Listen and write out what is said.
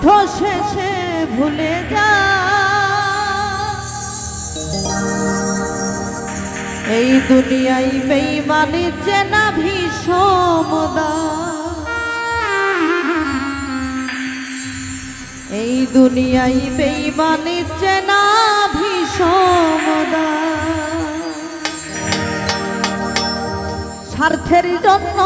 যুদ্ধ শেষে ভুলে যা। এই দুনিয়ায় বেইমানির যে না ভীষমদা এই দুনিয়ায় বেইমানির যে না ভীষমদা স্বার্থের জন্য